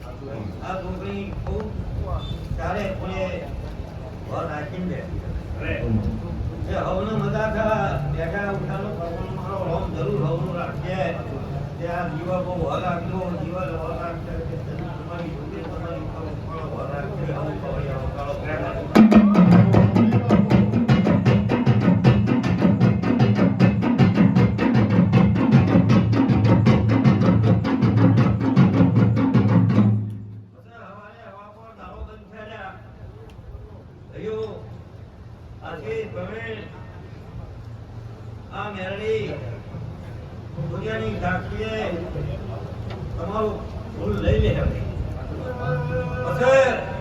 આ છોકરી ખૂબ ચારે ખૂણે ઘર રાખીને બેઠી એ હવનો મજા થા બેઠા ઉઠાનો મારો હોમ જરૂર હવનો જીવા બહુ હલ આપ્યો જીવા હલ તમારી તમારી કવળિયા આ મેરડી. દુનિયાની સાક્ષીએ તમારું ભૂલ લઈ લે પછી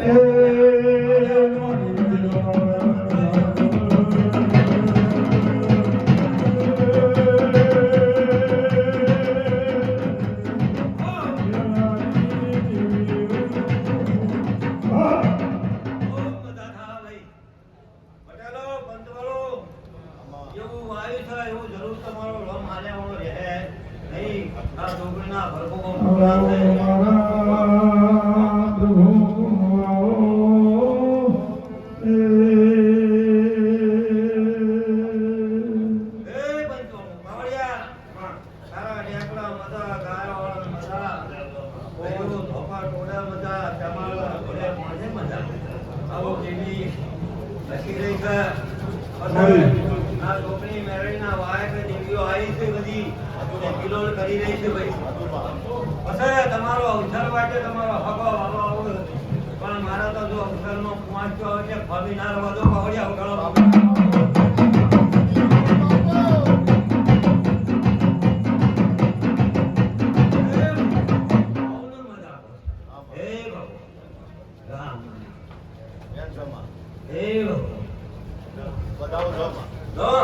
અયો. વાયુ થાય એવું જરૂર તમારો રમ હાલ્યાવાળો રહે. નહીં આ છોકરીના ભરભો પૂરા આ છોકરી મેરડીના વાય કે આવી છે બધી તે કિલોલ કરી રહી છે ભાઈ. અસર તમારો અવસર માટે તમારો હકો વાલો આવો પણ મારા તો જો અવસરનો પાંચ હોય છે, ફરી રવા દો, પાવડિયા વગાડો.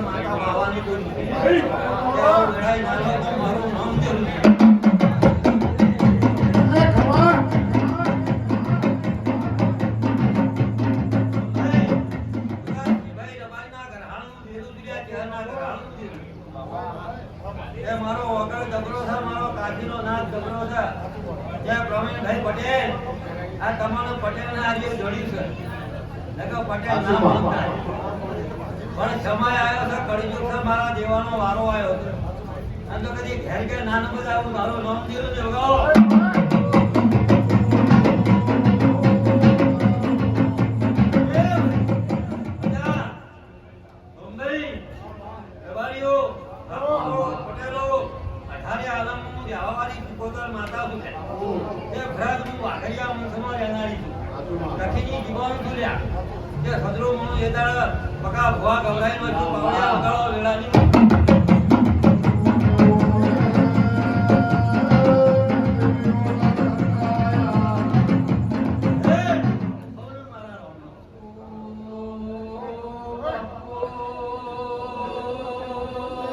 માતા બાવાની કોઈ લડાઈ તો મારું નામ જરૂર એ મારો વગર ગબરો છે મારો કાજીનો નાથ ગબરો છે. જય પ્રવીણભાઈ પટેલ આ તમારો પટેલ ના આજે જોડ્યું છે. નકર પટેલ ના મળતા પણ સમય આવ્યો છે કળિયુગ છે મારા દેવાનો વારો આવ્યો છે. અને તો કદી ઘેર ઘેર નાનું બધા આવું મારું નામ દીધું ને ચુકોતર માતા છે તે ભરાત હું વાઘરિયા વંશમાં રહેનારી છું. લખીની જીવાણું છું લ્યા તે સદરો મણો એ દાડ પકા ભવા ગવડાઈ નો પાવડિયા વગાડો વેળાની